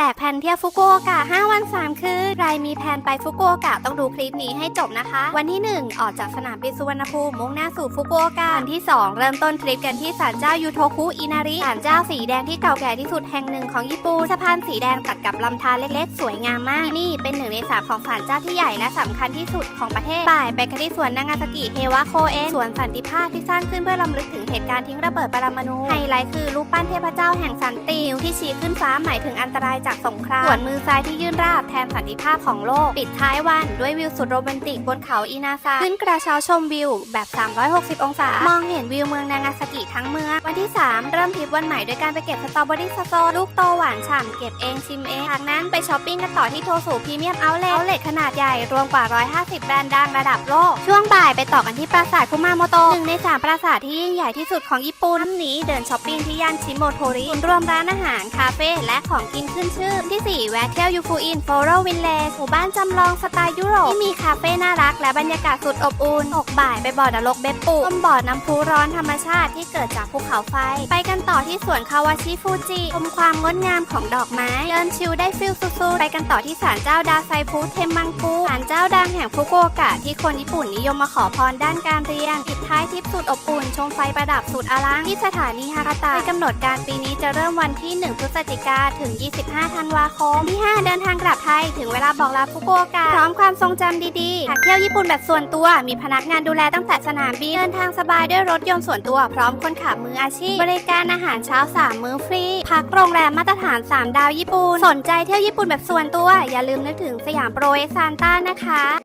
แจกแผนเที่ยวฟุกุโอกะ 5 วัน 3 คืน ใครมีแผนไปฟุกุโอกะต้องดูคลิปนี้ให้จบนะคะ วันที่ 1 ออกจากสนามบินสุวรรณภูมิมุ่งหน้าสู่ฟุกุโอกะ วันที่ 2 เริ่มต้นทริปกันที่ศาลเจ้ายูโทคุอินาริ ศาลเจ้าสีแดงที่เก่าแก่ที่สุดแห่งหนึ่งของญี่ปุ่น สะพานสีแดงตัดกับลำธารเล็กๆ สวยงามมากที่นี่เป็นหนึ่งในสามของศาลเจ้าที่ใหญ่และสำคัญที่สุดของประเทศ บ่ายไปกันที่สวนนางาซากิเฮวะโคเอะสวนสันติภาพที่สร้างขึ้นเพื่อรำลึกถึงเหตุการณ์ทิ้งระเบิดปรมาณูไฮไลท์คือรูปปั้นเทพเจ้าแห่งสันติวที่ชี้ขึ้นฟ้าหมายถึงอันตรายจากสงครามส่วนมือซ้ายที่ยื่นราบแทนสันติภาพของโลก ปิดท้ายวันด้วยวิวสุดโรแมนติกบนเขาอินาซาขึ้นกระเช้าชมวิวแบบ 360 องศา มองเห็นวิวเมืองนางาซากิทั้งเมือง วันที่ 3 เริ่มทริปวันใหม่ด้วยการไปเก็บสตรอเบอรี่สโซลูกโตหวานฉ่ำเก็บเองชิมเอง จากนั้นไปช้อปปิ้งกันต่อที่โทสูพรีเมียมเอาเลทเอาเลทขนาดใหญ่รวมกว่า 150 แบรนด์ดังระดับโลก ช่วงบ่ายไปต่อกันที่ปราสาทคุมาโมโตหนึ่งในสามปราสาทที่ยิ่งใหญ่ที่สุดของญี่ปุ่นนี้เดินช้อปปิ้งที่ย่านชิโมโทริศูนรวมร้านอาหารคาเฟ่และของกินขึ้นชื่อ ที่ 4 แวะเที่ยวยูฟูอินโฟโรวินเลสหมู่บ้านจำลองสไตล์ยุโรปที่มีคาเฟ่น่ารักและบรรยากาศสุดอบอุ่นตกบ่ายไปบ่อนรกเบปปุชมบ่อน้ำพุร้อนธรรมชาติที่เกิดจากภูเขาไฟ ไปกันต่อที่สวนคาวาชิฟูจิชมความงดงามของดอกไม้เดินชิลได้ฟิลสุดๆไปกันต่อที่ศาลเจ้าดาไซฟุเทมมังกุศาล จ้าดังแห่งฟุกุโอกะที่คนญี่ปุ่นนิยมมาขอพรด้านการเรียนปิดท้ายทริปสุดอบอุ่นชมไฟประดับสุดอลังที่สถานีฮากาตะโดยกำหนดการปีนี้จะเริ่มวันที่ 1 พฤศจิกาถึง 25 ธันวาคม ที่ 5 เดินทางกลับไทย ถึงเวลาบอกลาฟุกุโอกะพร้อมความทรงจำดีๆหากเที่ยวญี่ปุ่นแบบส่วนตัว มีพนักงานดูแลตั้งแต่สนามบินเดินทางสบายด้วยรถยนต์ส่วนตัว พร้อมคนขับมืออาชีพ บริการอาหารเช้า 3 มื้อฟรีพักโรงแรมมาตรฐาน 3 ดาวญี่ปุ่นสนใจเที่ยวญี่ปุ่นแบบส่วนตัว อย่าลืมนึกถึงสยามโปรเอ็กซานต้านะคะ